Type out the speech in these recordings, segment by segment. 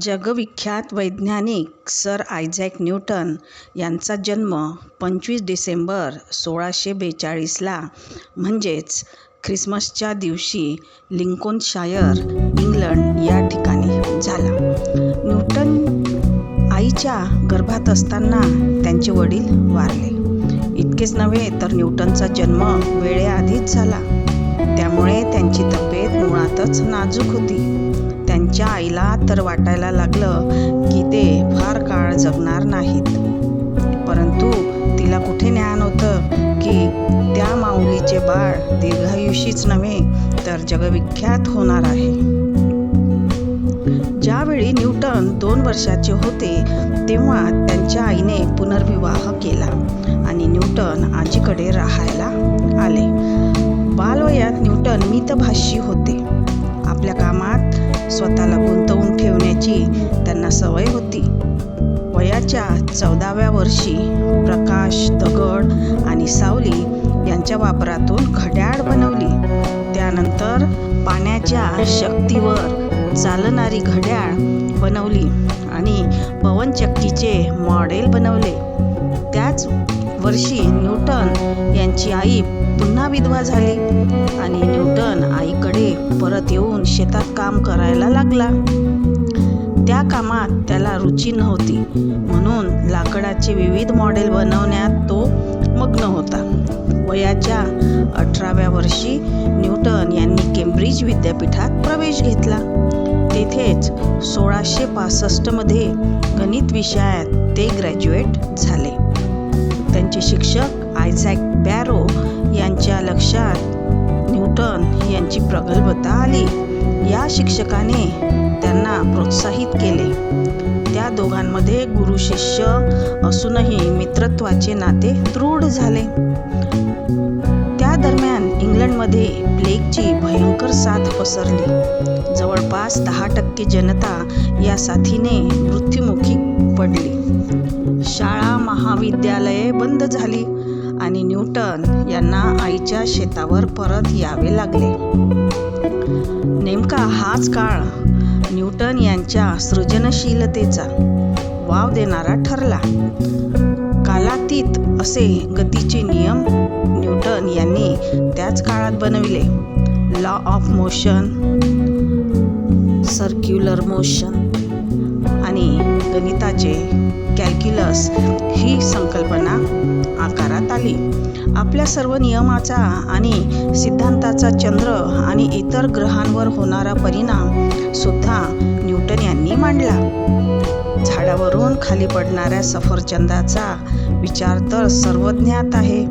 जगविख्यात वैज्ञानिक sir Isaac Newton यांचा जन्म पंचवीस डिसेंबर सोळाशे बेचाळीसला म्हणजेच ख्रिसमसच्या दिवशी लिंकोनशायर इंग्लंड या ठिकाणी झाला. न्यूटन आईच्या गर्भात असताना त्यांचे वडील वारले. इतकेच नव्हे तर न्यूटनचा जन्म वेळेआधीच झाला. त्यामुळे त्यांची तब्येत मुळातच नाजूक होती. त्यांच्या आईला तर वाटायला लागलं की ते फार काळ जगणार नाहीत. परंतु तिला कुठे ज्ञान होतं की त्या माऊलीचे बाळ दीर्घायुषीच नव्हे तर जगविख्यात होणार आहे. ज्यावेळी न्यूटन दोन वर्षाचे होते तेव्हा त्यांच्या आईने पुनर्विवाह केला आणि न्यूटन आजीकडे राहायला आले. बालवयात न्यूटन मितभाषी होते. आपल्या कामात स्वतःला गुंतवून ठेवण्याची त्यांना सवय होती. वयाच्या चौदाव्या वर्षी प्रकाश, दगड आणि सावली यांच्या वापरातून घड्याळ बनवली. त्यानंतर पाण्याच्या शक्तीवर चालणारी घड्याळ बनवली आणि पवनचक्कीचे मॉडेल बनवले. वर्षी न्यूटन यांची आई पुन्हा विधवा झाली आणि न्यूटन आईकडे परत येऊन शेतात काम करायला लागला. त्या कामात त्याला रुची नव्हती म्हणून लाकडाचे विविध मॉडेल बनवण्यात तो मग्न होता. वयाच्या अठराव्या वर्षी न्यूटन यांनी केम्ब्रिज विद्यापीठात प्रवेश घेतला. तेथेच सोळाशे पासष्टमध्ये गणित विषयात ते ग्रॅज्युएट झाले. त्यांचे शिक्षक आयझॅक बॅरो यांच्या लक्षात न्यूटन यांची प्रगल्भता आली. या शिक्षकाने त्यांना प्रोत्साहित केले. त्या दोघांमध्ये गुरु-शिष्य असूनही मित्रत्वाचे नाते दृढ झाले. या दरम्यान इंग्लंडमध्ये प्लेगची भयंकर साथ पसरली. जवळपास दहा टक्के जनता या साथीने मृत्युमुखी पडली. शाळा, महाविद्यालये बंद झाली आणि न्यूटन यांना आईच्या शेतावर परत यावे लागले. नेमका हाच काळ न्यूटन यांच्या सृजनशीलतेचा वाव देणारा ठरला. कालातीत असे गतीचे नियम न्यूटन यांनी त्याच काळात बनविले. Law of motion, circular motion आणि गणिताचे कॅल्क्युलस ही संकल्पना आकारात आली. आपल्या सर्व नियमाचा आणि सिद्धांताचा चंद्र आणि इतर ग्रहांवर होणारा परिणाम सुद्धा न्यूटन यांनी मांडला. झाडावरून खाली पडणाऱ्या सफरचंदाचा विचार तर सर्वज्ञात आहे.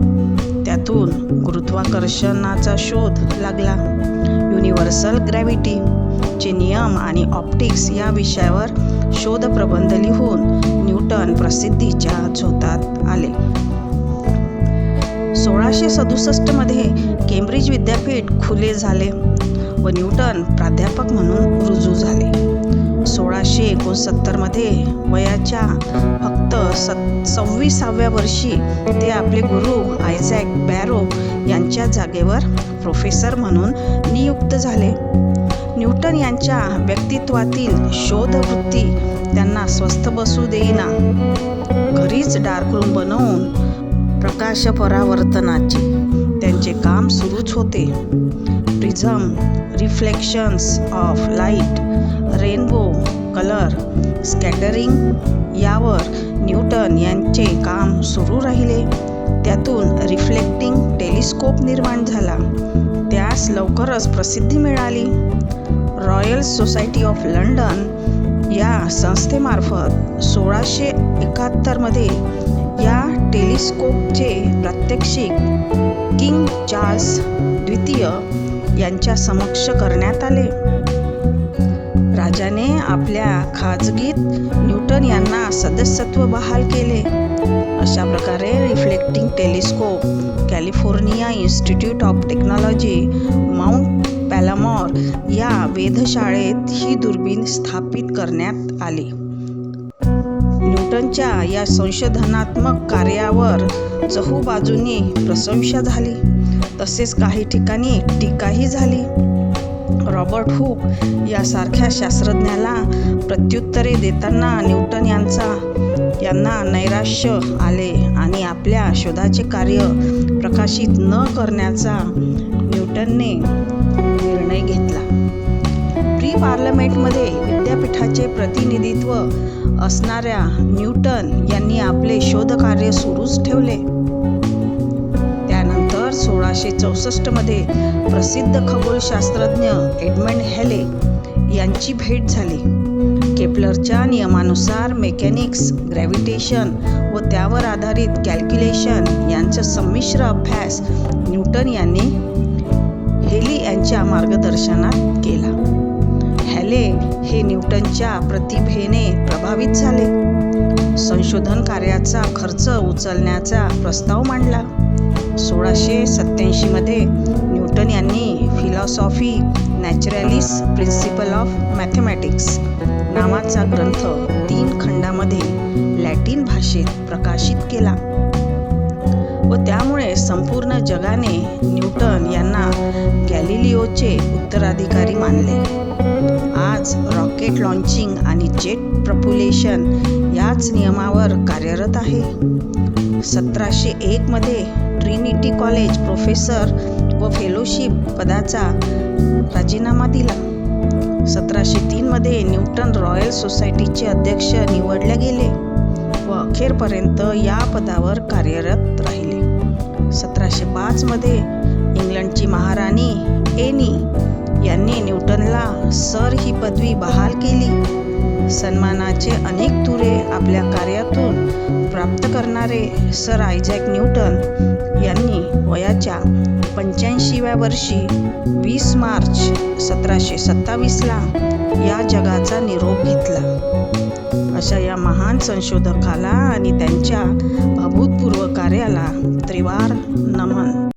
त्यातून गुरुत्वाकर्षणाचा शोध लागला. युनिव्हर्सल ग्रॅव्हिटी चे नियम आणि ऑप्टिक्स या विषयावर शोधप्रबंध लिहून न्यूटन प्रसिद्धीच्या झोतात आले. सोळाशे सदुसष्टमध्ये विद्यापीठ खुले झाले व न्यूटन प्राध्यापक म्हणून रुजू झाले. सोळाशे एकोणसत्तरमध्ये वयाच्या फक्त सत् सव्वीसाव्या वर्षी ते आपले गुरु आयझॅक बॅरो यांच्या जागेवर प्रोफेसर म्हणून नियुक्त झाले. न्यूटन यांच्या व्यक्तित्वातील शोधवृत्ती त्यांना स्वस्थ बसू देईना. घरीच डार्करूम बनवून प्रकाश परावर्तनाची त्यांचे काम सुरूच होते. Prism, reflections of light, rainbow colour scattering यावर न्यूटन यांचे काम सुरू राहिले. त्यातून रिफ्लेक्टिंग टेलिस्कोप निर्माण झाला. त्यास लवकरच प्रसिद्धी मिळाली. रॉयल सोसायटी ऑफ लंडन या संस्थेमार्फत सोळाशे एकाहत्तरमध्ये या टेलिस्कोपचे प्रात्यक्षिक किंग चार्ल्स द्वितीय यांच्या समक्ष करण्यात आले. राजाने आपल्या खाजगीत न्यूटन यांना सदस्यत्व बहाल केले. अशा प्रकारे reflecting telescope California Institute of Technology, Mount Palomar या वेधशाळेत ही दुर्बीण स्थापित करण्यात आली. न्यूटनच्या या संशोधनात्मक कार्यावर चहूबाजूंनी प्रशंसा झाली तसेच काही ठिकाणी टीकाही झाली. रॉबर्ट हुक यासारख्या शास्त्रज्ञाला प्रत्युत्तरे देताना न्यूटन यांचा यांना नैराश्य आले आणि आपल्या शोधाचे कार्य प्रकाशित न करण्याचा न्यूटनने प्री पार्लमेंटमध्ये विद्यापीठाचे प्रतिनिधित्व असणाऱ्या न्यूटन यांनी आपले शोधकार्य सुरूच ठेवले. त्यानंतर सोळाशे चौसष्टमध्ये प्रसिद्ध खगोलशास्त्रज्ञ एडमंड हॅले यांची भेट झाली. केपलरच्या नियमानुसार मेकॅनिक्स ग्रॅव्हिटेशन व त्यावर आधारित कॅल्क्युलेशन यांचा संमिश्र अभ्यास न्यूटन यांनी हेली यांच्या मार्गदर्शनात केला. हॅले हे न्यूटनच्या प्रतिभेने प्रभावित झाले. संशोधन कार्याचा खर्च उचलण्याचा प्रस्ताव मांडला. सोळाशे सत्याऐंशीमध्ये न्यूटन यांनी philosophy naturalis principle of mathematics नावाचा ग्रंथ तीन खंडामध्ये लॅटिन भाषेत प्रकाशित केला. व त्यामुळे संपूर्ण जगाने न्यूटन यांना गॅलिलिओचे उत्तराधिकारी मानले. आज रॉकेट लॉन्चिंग आणि जेट प्रपुलेशन याच नियमावर कार्यरत आहे. सतराशे एकमध्ये ट्रिनिटी कॉलेज प्रोफेसर व फेलोशिप पदाचा राजीनामा दिला. सतराशे तीनमध्ये न्यूटन रॉयल सोसायटीचे अध्यक्ष निवडले गेले व अखेरपर्यंत या पदावर कार्यरत राहिले. सतराशे पाचमध्ये इंग्लंडची महाराणी एनी यांनी न्यूटनला सर ही पदवी बहाल केली. सन्मानाचे अनेक तुरे आपल्या कार्यातून प्राप्त करणारे सर आयझॅक न्यूटन यांनी वयाच्या पंच्याऐंशीव्या वर्षी वीस मार्च सतराशे सत्तावीसला या जगाचा निरोप घेतला. अशा या महान संशोधकाला आणि त्यांच्या अभूतपूर्व कार्याला त्रिवार नमन.